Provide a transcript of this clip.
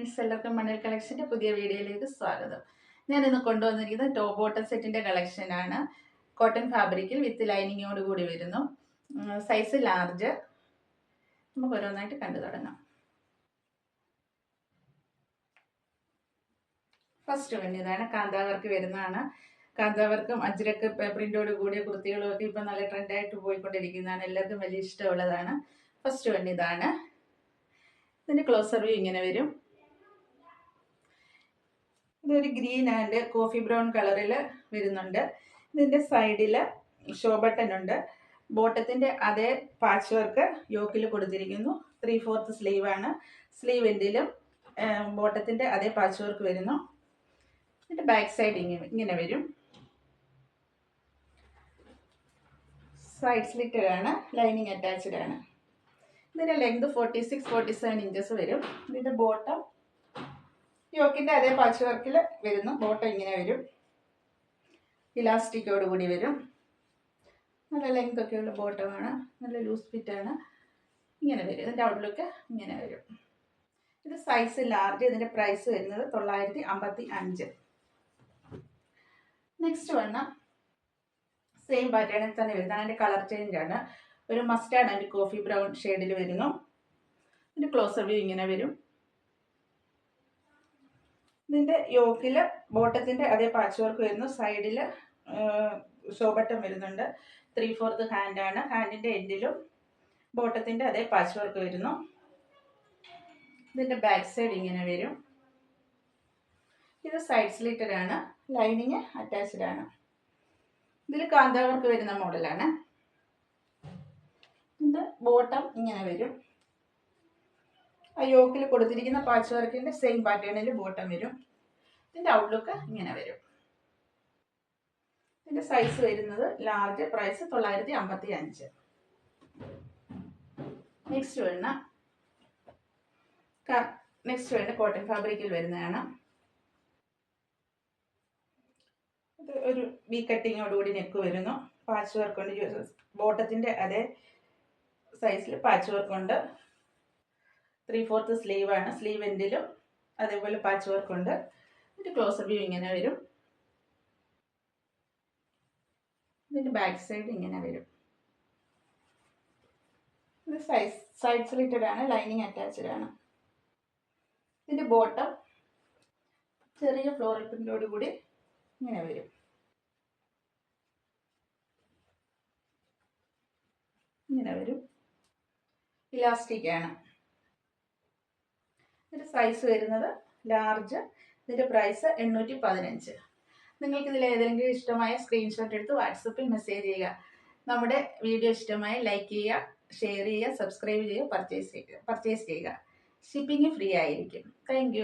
Friends എല്ലാവർക്കും മണൽ കളക്ഷന്റെ പുതിയ വീഡിയോയിലേക്ക് സ്വാഗതം. ഞാൻ ഇന്ന് കൊണ്ടുവന്നിരിക്കുന്നത് ടോപ്പ് ബോട്ടം സെറ്റിന്റെ കളക്ഷനാണ്. കോട്ടൺ ഫാബ്രിക്കിൽ വിത്ത് ലൈനിങ്ങോട് കൂടി വരുന്നു. Size large. നമുക്ക് ഓരോന്നായിട്ട് കണ്ടു തുടങ്ങാം. ഫസ്റ്റ് വൺ ഇതാണ് കാന്താവർക്ക് വരുന്നതാണ്. കാന്താവർക്കും അജ്രക്ക് പ്രിന്റോട് കൂടിയ കുർത്തികളും ഒക്കെ ഇപ്പം നല്ല ട്രെൻഡായിട്ട് പോയിക്കൊണ്ടിരിക്കുന്നതാണ്. എല്ലാവർക്കും വലിയ ഇഷ്ടമുള്ളതാണ്. ഫസ്റ്റ് വൺ ഇതാണ്. ഇതിന്റെ ക്ലോസർ വ്യൂ ഇങ്ങനെ വരും. ഇതൊരു ഗ്രീൻ ആൻഡ് കോഫി ബ്രൗൺ കളറിൽ വരുന്നുണ്ട്. ഇതിന്റെ സൈഡിൽ ഷോ ബട്ടൺ ഉണ്ട് ബോട്ടത്തിന്റെ അതേ പാച്ച് വർക്ക് യോക്കിൽ കൊടുത്തിരിക്കുന്നു. ത്രീ ഫോർത്ത് സ്ലീവ് ആണ് സ്ലീവ് എൻഡിലും ബോട്ടത്തിന്റെ അതേ പാച്ച് വർക്ക് വരുന്നു. ഇതിന്റെ ബാക്ക് സൈഡ് ഇങ്ങനെ ഇങ്ങനെ വരും. സൈഡ് സ്ലിറ്റഡ് ആണ് ലൈനിങ് അറ്റാച്ച്ഡ് ആണ് ഇതിന്റെ length forty six forty seven inches വരും. ഇതിന്റെ ബോട്ടം യോക്കിന്റെ അതേ പാച്ച് വർക്കിൽ വരുന്നു. ബോട്ടം ഇങ്ങനെ വരും. ഇലാസ്റ്റിക്കോട് കൂടി വരും. നല്ല ലെങ്ത് ഒക്കെയുള്ള ബോട്ടമാണ് നല്ല ലൂസ് ഫിറ്റാണ് ഇങ്ങനെ വരും. ഇതിന്റെ ഔട്ട്ലുക്ക് ഇങ്ങനെ വരും. ഇത് സൈസ് ലാർജ് ഇതിന്റെ പ്രൈസ് വരുന്നത് തൊള്ളായിരത്തി അമ്പത്തി അഞ്ച് നെക്സ്റ്റ് വണ്ണം സെയിം പാറ്റേണിൽ തന്നെ വരുന്നതാണ് അതിന്റെ കളർ ചേഞ്ച് ആണ്. ഒരു മസ്റ്റാർഡ് ആൻഡ് കോഫി ബ്രൗൺ ഷെയ്ഡിൽ വരുന്നു. ഇതിന്റെ ക്ലോസർ വ്യൂ ഇങ്ങനെ വരും. ഇതിന്റെ യോക്കിൽ ബോട്ടത്തിന്റെ അതേ പാച്ച് വർക്ക് വരുന്നു. സൈഡിൽ ഷോ ബട്ടൺ വരുന്നുണ്ട്. ത്രീ ഫോർത്ത് ഹാൻഡാണ് ഹാൻഡിന്റെ എൻഡിലും ബോട്ടത്തിന്റെ അതേ പാച്ച് വർക്ക് വരുന്നു. ഇതിന്റെ ബാക്ക് സൈഡ് ഇങ്ങനെ വരും. ഇത് സൈഡ് സ്ലീറ്റഡ് ആണ്. ലൈനിങ് അറ്റാച്ച്ഡ് ആണ്. ഇതിൽ കാന്താവർക്ക് വരുന്ന മോഡലാണ് ഇത് ബോട്ടം ഇങ്ങനെ വരും. ആ യോക്കിൽ കൊടുത്തിരിക്കുന്ന പാച്ച് വർക്കിന്റെ സെയിം പാറ്റേണിൽ ബോട്ടം വരും. ഇതിന്റെ ഔട്ട്ലുക്ക് ഇങ്ങനെ വരും. ഇതിന്റെ സൈസ് വരുന്നത് ലാർജ് പ്രൈസ് തൊള്ളായിരത്തി അമ്പത്തി അഞ്ച് നെക്സ്റ്റ് വരുന്ന നെക്സ്റ്റ് വരുന്ന കോട്ടൺ ഫാബ്രിക്കിൽ വരുന്നതാണ് ഒരു വി കട്ടിങ്ങോടുകൂടി നെക്ക് വരുന്നു. പാച്ച് വർക്ക് കൊണ്ട് ബോട്ടത്തിന്റെ അതേ സൈസിൽ പാച്ച് വർക്ക് ഉണ്ട് ത്രീ ഫോർത്ത് സ്ലീവ് ആണ് സ്ലീവ് എൻഡിലും അതേപോലെ പാച്ച് വർക്ക് ഉണ്ട്. ഇതിന്റെ ക്ലോസർ വ്യൂ ഇങ്ങനെ വരും. ഇതിന്റെ ബാക്ക് സൈഡ് ഇങ്ങനെ വരും. ഇത് സൈസ് സൈഡ് സ്ലിറ്റഡ് ആണ് ലൈനിങ് അറ്റാച്ച്ഡ് ആണ്. ഇതിന്റെ ബോട്ടം ചെറിയ ഫ്ലോറൽ പ്രിന്റോട് കൂടി ഇങ്ങനെ വരും. ഇങ്ങനെ വരും. ഇലാസ്റ്റിക് ആണ്. ഇതിന്റെ സൈസ് വരുന്നത് ലാർജ് ഇതിന്റെ പ്രൈസ് എണ്ണൂറ്റി പതിനഞ്ച് നിങ്ങൾക്കിതിൽ ഏതെങ്കിലും ഇഷ്ടമായ സ്ക്രീൻഷോട്ട് എടുത്ത് വാട്സപ്പിൽ മെസ്സേജ് ചെയ്യുക. നമ്മുടെ വീഡിയോ ഇഷ്ടമായി ലൈക്ക് ചെയ്യുക ഷെയർ ചെയ്യുക സബ്സ്ക്രൈബ് ചെയ്യുക പർച്ചേസ് ചെയ്യുക പർച്ചേസ് ചെയ്യുക. ഷിപ്പിംഗ് ഫ്രീ ആയിരിക്കും. താങ്ക്